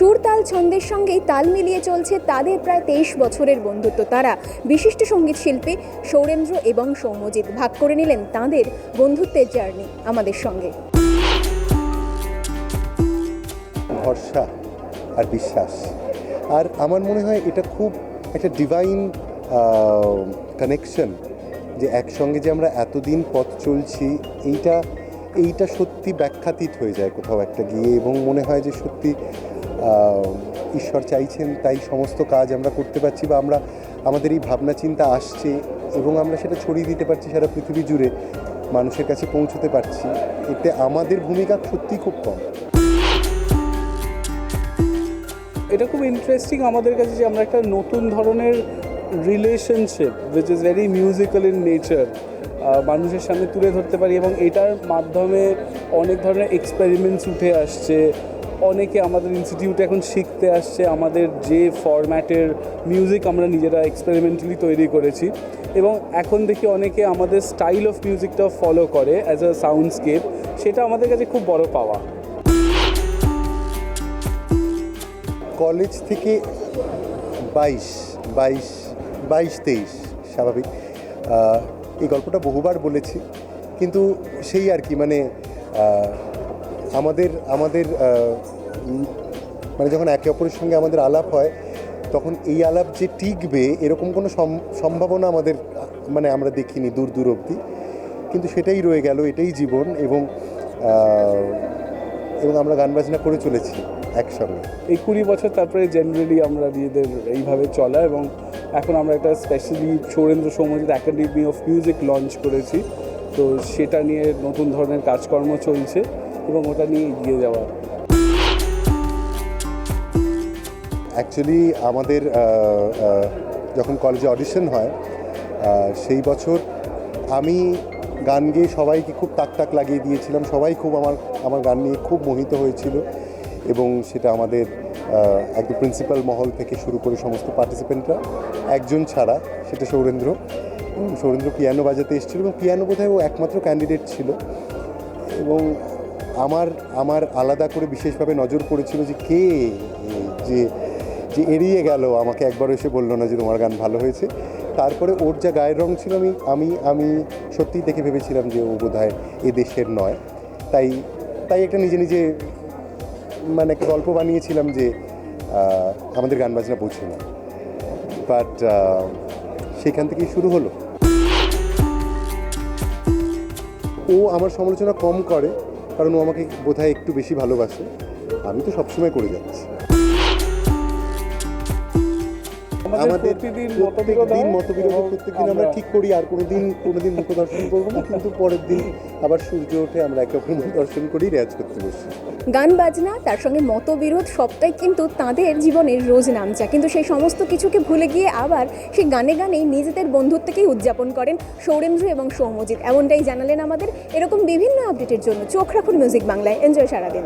সুর তাল ছন্দের সঙ্গেই তাল মিলিয়ে চলছে তাদের প্রায় তেইশ বছরের বন্ধুত্ব। তারা বিশিষ্ট সংগীত শিল্পী সৌরেন্দ্র এবং সৌম্যজিৎ ভাগ করে নিলেন তাদের বন্ধুত্বের জার্নি আমাদের সঙ্গে। ভরসা আর বিশ্বাস। আর আমার মনে হয় এটা খুব একটা ডিভাইন কানেকশন যে একসঙ্গে যে আমরা এতদিন পথ চলছি, এইটা এইটা সত্যি ব্যাখ্যাতীত হয়ে যায় কোথাও একটা গিয়ে এবং মনে হয় যে সত্যি ঈশ্বর চাইছেন, তাই সমস্ত কাজ আমরা করতে পারছি বা আমরা, আমাদের এই ভাবনা চিন্তা আসছে এবং আমরা সেটা ছড়িয়ে দিতে পারছি সারা পৃথিবী জুড়ে। মানুষের কাছে পৌঁছতে পারছি। এতে আমাদের ভূমিকা সত্যিই খুব কম। এটা খুব ইন্টারেস্টিং আমাদের কাছে যে আমরা একটা নতুন ধরনের relationship which is very musical in nature মানুষের সামনে তুলে ধরতে পারি এবং এটার মাধ্যমে অনেক ধরনের এক্সপেরিমেন্টস উঠে আসছে। অনেকে আমাদের ইনস্টিটিউটে এখন শিখতে আসছে, আমাদের যে ফরম্যাটের মিউজিক আমরা নিজেরা এক্সপেরিমেন্টালি তৈরি করেছি এবং এখন দেখি অনেকে আমাদের স্টাইল অফ মিউজিকটাও ফলো করে অ্যাজ আ সাউন্ডস্কেপ সেটা আমাদের কাছে খুব বড় পাওয়া। কলেজ থেকে বাইশ বাইশ বাইশ, তেইশ, স্বাভাবিক। এই গল্পটা বহুবার বলেছি, কিন্তু সেই আর কি মানে আমাদের আমাদের মানে যখন একে অপরের সঙ্গে আমাদের আলাপ হয়, তখন এই আলাপ যে টিকবে, এরকম কোনো সম- সম্ভাবনা আমাদের মানে আমরা দেখিনি দূর দূর অবধি। কিন্তু সেটাই রয়ে গেল, এটাই জীবন এবং এবং আমরা গান বাজনা করে চলেছি একসঙ্গে। এই কুড়ি বছর তারপরে জেনারেলি আমরা নিজেদের এইভাবে চলা এবং এখন আমরা একটা specially Sourendra Soumyajit academy of music launch করেছি। তো সেটা নিয়ে নতুন ধরনের কাজকর্ম চলছে। এবং ওটা নিয়ে এগিয়ে যাওয়া। অ্যাকচুয়ালি আমাদের যখন কলেজে অডিশন হয় সেই বছর আমি গান গেয়ে সবাইকে খুব তাক তাক লাগিয়ে দিয়েছিলাম। সবাই খুব আমার আমার গান নিয়ে খুব মোহিত হয়েছিল এবং সেটা আমাদের একদম প্রিন্সিপাল মহল থেকে শুরু করে সমস্ত পার্টিসিপেন্টরা একজন ছাড়া, সেটা সৌরেন্দ্র। সৌরেন্দ্র পিয়ানো বাজাতে এসেছিল এবং পিয়ানো বোধহয় ও একমাত্র ক্যান্ডিডেট ছিল। এবং আমার আমার আলাদা করে বিশেষভাবে নজর পড়েছিল যে কে যে যে এড়িয়ে গেল। আমাকে একবার এসে বলল না যে তোমার গান ভালো হয়েছে। তারপরে ওর যা গায়ের রং ছিল, আমি আমি আমি সত্যিই দেখে ভেবেছিলাম যে ও বোধহয় এ দেশের নয়। তাই তাই একটা নিজে নিজে মানে একটা গল্প বানিয়েছিলাম যে আমাদের গান বাজনা বোঝে না। বাট সেখান থেকেই শুরু হলো। ও আমার সমালোচনা কম করে কারণ ও আমাকে বোধহয় একটু বেশি ভালোবাসে। আমি তো সবসময় করে যাচ্ছি। আমাদের প্রতিদিন মতবিরোধ প্রত্যেকদিন আমরা ঠিক করি আর কোনোদিন কোনো দিন মুখ দর্শন করব না। কিন্তু পরের দিন আবার সূর্য ওঠে আমরা একে অপরের মুখ দর্শন করি রেয়াজ করতে বসি। গান বাজনা, তার সঙ্গে মতবিরোধ, সবটাই কিন্তু তাদের জীবনের রোজ নামচা। কিন্তু সেই সমস্ত কিছুকে ভুলে গিয়ে আবার সেই গানে গানেই নিজেদের বন্ধুত্বকেই উদযাপন করেন সৌরেন্দ্র এবং সৌমজিৎ এমনটাই জানালেন আমাদের এরকম বিভিন্ন আপডেটের জন্য। চোখ রাখুন মিউজিক বাংলায় এনজয় সারাদিন।